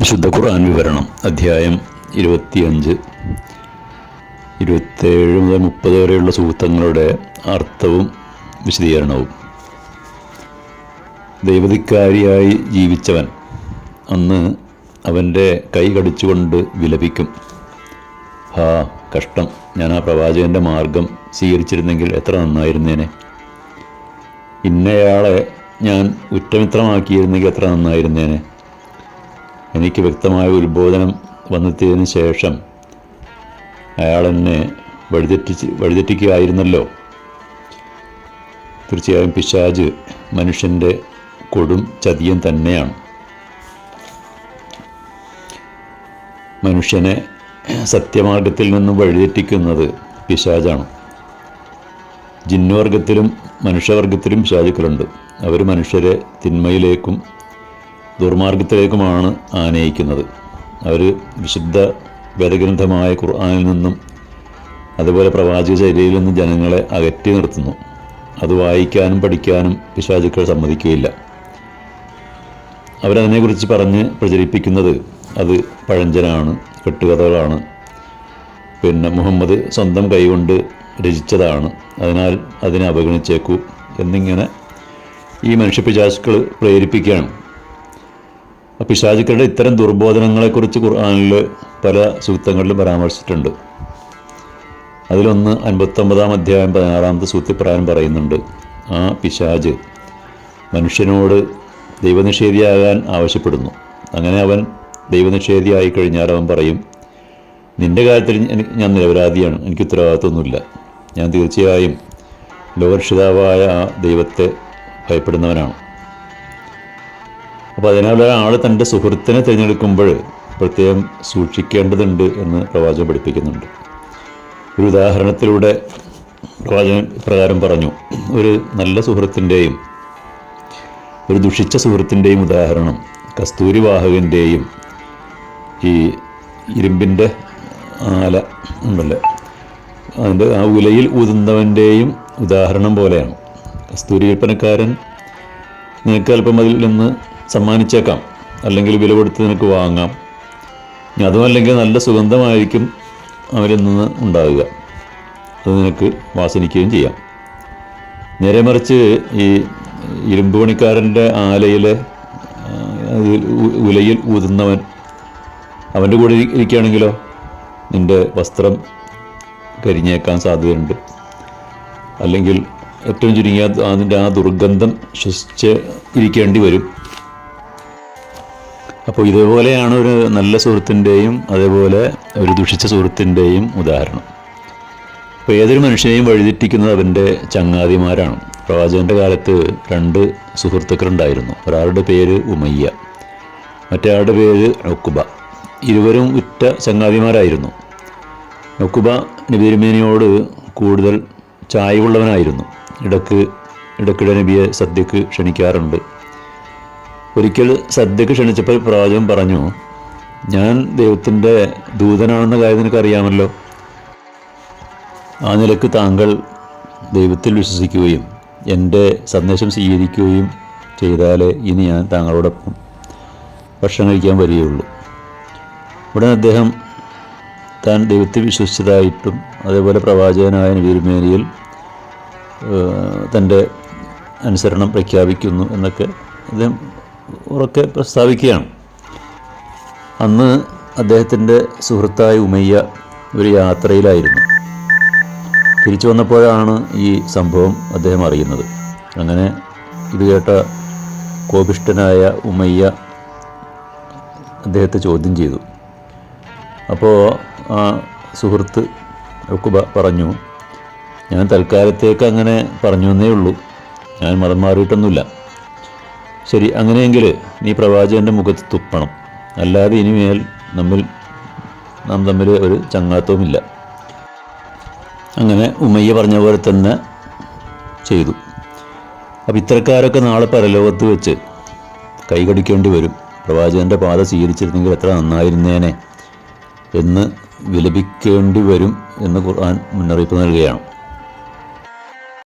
വിശുദ്ധ ഖുർആൻ വിവരണം അധ്യായം ഇരുപത്തിയഞ്ച്. ഇരുപത്തേഴ് മുതൽ മുപ്പത് വരെയുള്ള സൂക്തങ്ങളുടെ അർത്ഥവും വിശദീകരണവും. ദൈവധിക്കാരിയായി ജീവിച്ചവൻ അന്ന് അവന്റെ കൈ കടിച്ചുകൊണ്ട് വിലപിക്കും. ഹാ കഷ്ടം. ഞാൻ ആ പ്രവാചകന്റെ മാർഗം സ്വീകരിച്ചിരുന്നെങ്കിൽ എത്ര നന്നായിരുന്നേനെ. ഇന്നയാളെ ഞാൻ ഉറ്റമിത്രമാക്കിയിരുന്നെങ്കിൽ എത്ര നന്നായിരുന്നേനെ. എനിക്ക് വ്യക്തമായ ഉത്ബോധനം വന്നെത്തിയതിന് ശേഷം അയാൾ എന്നെ വഴിതെറ്റിച്ച് വഴിതെറ്റിക്കുകയായിരുന്നല്ലോ. തീർച്ചയായും പിശാജ് മനുഷ്യന്റെ കൊടും ചതിയൻ തന്നെയാണ്. മനുഷ്യനെ സത്യമാർഗത്തിൽ നിന്നും വഴിതെറ്റിക്കുന്നത് പിശാജാണ്. ജിന്നുവർഗത്തിലും മനുഷ്യവർഗത്തിലും പിശാചുക്കളുണ്ട് അവർ മനുഷ്യരെ തിന്മയിലേക്കും ദുർമാർഗത്തിലേക്കുമാണ് ആനയിക്കുന്നത്. അവർ വിശുദ്ധ വേദഗ്രന്ഥമായ ഖുർആാനിൽ നിന്നും അതുപോലെ പ്രവാചക ചര്യയിൽ നിന്നും ജനങ്ങളെ അകറ്റി നിർത്തുന്നു. അത് വായിക്കാനും പഠിക്കാനും പിശാചുക്കൾ സമ്മതിക്കുകയില്ല. അവരതിനെക്കുറിച്ച് പറഞ്ഞ് പ്രചരിപ്പിക്കുന്നത് അത് പഴഞ്ചനാണ് കെട്ടുകഥകളാണ്. പിന്നെ മുഹമ്മദ് സ്വന്തം കൈകൊണ്ട് രചിച്ചതാണ്. അതിനാൽ അതിനെ അവഗണിച്ചേക്കൂ എന്നിങ്ങനെ ഈ മനുഷ്യപിശാചുക്കൾ പ്രേരിപ്പിക്കുകയാണ്. പിശാചുക്കളുടെ ഇത്തരം ദുർബോധനങ്ങളെക്കുറിച്ച് ഖുർആാനിൽ പല സൂക്തങ്ങളിലും പരാമർശിച്ചിട്ടുണ്ട്. അതിലൊന്ന് അൻപത്തൊമ്പതാം അധ്യായം പതിനാറാമത്തെ സൂത്തിപ്രായം പറയുന്നുണ്ട് ആ പിശാജ് മനുഷ്യനോട് ദൈവനിഷേധിയാകാൻ ആവശ്യപ്പെടുന്നു. അങ്ങനെ അവൻ ദൈവനിഷേധിയായി കഴിഞ്ഞാൽ അവൻ പറയും നിന്റെ കാര്യത്തിൽ ഞാൻ നിരപരാധിയാണ് എനിക്ക് ഉത്തരവാദിത്വമൊന്നുമില്ല. ഞാൻ തീർച്ചയായും ലോകരക്ഷിതാവായ ആ ദൈവത്തെ ഭയപ്പെടുന്നവനാണ്. അപ്പോൾ അതിനാൽ ഒരാൾ തന്റെ സുഹൃത്തിനെ തിരഞ്ഞെടുക്കുമ്പോൾ പ്രത്യേകം സൂക്ഷിക്കേണ്ടതുണ്ട് എന്ന് പ്രവാചകൻ പഠിപ്പിക്കുന്നുണ്ട്. ഒരു ഉദാഹരണത്തിലൂടെ പ്രവാചകൻ പ്രകാരം പറഞ്ഞു ഒരു നല്ല സുഹൃത്തിന്റെയും ഒരു ദുഷിച്ച സുഹൃത്തിന്റെയും ഉദാഹരണം കസ്തൂരി വാഹകന്റെയും ഈ ഇരുമ്പിന്റെ ആല ഉണ്ടല്ലോ അതിന്റെ ആ ഉലയിൽ ഊതുന്നവന്റെയും ഉദാഹരണം പോലെയാണ്. കസ്തൂരി വിൽപ്പനക്കാരൻ നിനക്ക് അല്പം അതിൽ നിന്ന് സമ്മാനിച്ചേക്കാം. അല്ലെങ്കിൽ വില കൊടുത്ത് നിനക്ക് വാങ്ങാം. ഇനി അതുമല്ലെങ്കിൽ നല്ല സുഗന്ധമായിരിക്കും അവരിൽ നിന്ന് ഉണ്ടാവുക. അത് നിനക്ക് വാസനിക്കുകയും ചെയ്യാം. നേരെ മറിച്ച് ഈ ഇരുമ്പ് പണിക്കാരന്റെ ആലയിലെ ഉലയിൽ ഊതുന്നവൻ അവന്റെ കൂടെ ഇരി- ഇരിക്കുകയാണെങ്കിലോ? നിന്റെ വസ്ത്രം കരിഞ്ഞേക്കാൻ സാധ്യതയുണ്ട്. അല്ലെങ്കിൽ ഏറ്റവും ചുരുങ്ങിയ അതിന്റെ ആ ദുർഗന്ധം ശ്വസിച്ച് ഇരിക്കേണ്ടി വരും. അപ്പോൾ ഇതേപോലെയാണ് ഒരു നല്ല സുഹൃത്തിന്റെയും അതേപോലെ ഒരു ദുഷിച്ച സുഹൃത്തിന്റെയും ഉദാഹരണം. അപ്പോൾ ഏതൊരു മനുഷ്യനെയും വഴിതെറ്റിക്കുന്നത് അവന്റെ ചങ്ങാതിമാരാണ്. പ്രവാചകന്റെ കാലത്ത് രണ്ട് സുഹൃത്തുക്കളുണ്ടായിരുന്നു. ഒരാളുടെ പേര് ഉമയ്യ മറ്റേയാളുടെ പേര് നൊക്കുബ. ഇരുവരും ഉറ്റ ചങ്ങാതിമാരായിരുന്നു. നൊക്കുബ നബിതിരുമേനിയോട് കൂടുതൽ ചായവുള്ളവനായിരുന്നു. ഇടയ്ക്ക് ഇടക്കിടെ നബിയെ സദ്യക്ക് ക്ഷണിക്കാറുണ്ട്. ഒരിക്കൽ സദ്യക്ക് ക്ഷണിച്ചപ്പോൾ പ്രവാചകൻ പറഞ്ഞു ഞാൻ ദൈവത്തിന്റെ ദൂതനാണെന്ന കാര്യം നിനക്കറിയാമല്ലോ. ആ നിലയ്ക്ക് താങ്കൾ ദൈവത്തിൽ വിശ്വസിക്കുകയും എന്റെ സന്ദേശം സ്വീകരിക്കുകയും ചെയ്താലേ ഇനി ഞാൻ താങ്കളോടൊപ്പം ഭക്ഷണം കഴിക്കാൻ വരികയുള്ളൂ. ഉടൻ അദ്ദേഹം താൻ ദൈവത്തിൽ വിശ്വസിച്ചതായിട്ടും അതേപോലെ പ്രവാചകനായ നബീർമേനിയിൽ തന്റെ അനുസരണം പ്രഖ്യാപിക്കുന്നു എന്നൊക്കെ അദ്ദേഹം ഉറക്കെ പ്രസ്താവിക്കുകയാണ്. അന്ന് അദ്ദേഹത്തിന്റെ സുഹൃത്തായ ഉമയ്യ ഒരു യാത്രയിലായിരുന്നു. തിരിച്ചു വന്നപ്പോഴാണ് ഈ സംഭവം അദ്ദേഹം അറിയുന്നത്. അങ്ങനെ ഇത് കേട്ട കോപിഷ്ഠനായ ഉമയ്യ അദ്ദേഹത്തെ ചോദ്യം ചെയ്തു. അപ്പോൾ ആ സുഹൃത്ത് ഒക്കെ പറഞ്ഞു ഞാൻ തൽക്കാലത്തേക്ക് അങ്ങനെ പറഞ്ഞു എന്നേ ഉള്ളൂ. ഞാൻ മതം മാറിയിട്ടൊന്നുമില്ല. ശരി അങ്ങനെയെങ്കിൽ നീ പ്രവാചകന്റെ മുഖത്ത് തുപ്പണം. അല്ലാതെ ഇനിമേൽ നമ്മിൽ നാം തമ്മിൽ ഒരു ചങ്ങാത്തവുമില്ല. അങ്ങനെ ഉമ്മയ്യ പറഞ്ഞ പോലെ തന്നെ ചെയ്തു. അപ്പം ഇത്തരക്കാരൊക്കെ നാളെ പരലോകത്ത് വെച്ച് കൈകടിക്കേണ്ടി വരും. പ്രവാചകന്റെ പാത സ്വീകരിച്ചിരുന്നെങ്കിൽ എത്ര നന്നായിരുന്നേനെ എന്ന് വിലപിക്കേണ്ടി വരും എന്ന് ഖുർആൻ മുന്നറിയിപ്പ് നൽകുകയാണ്.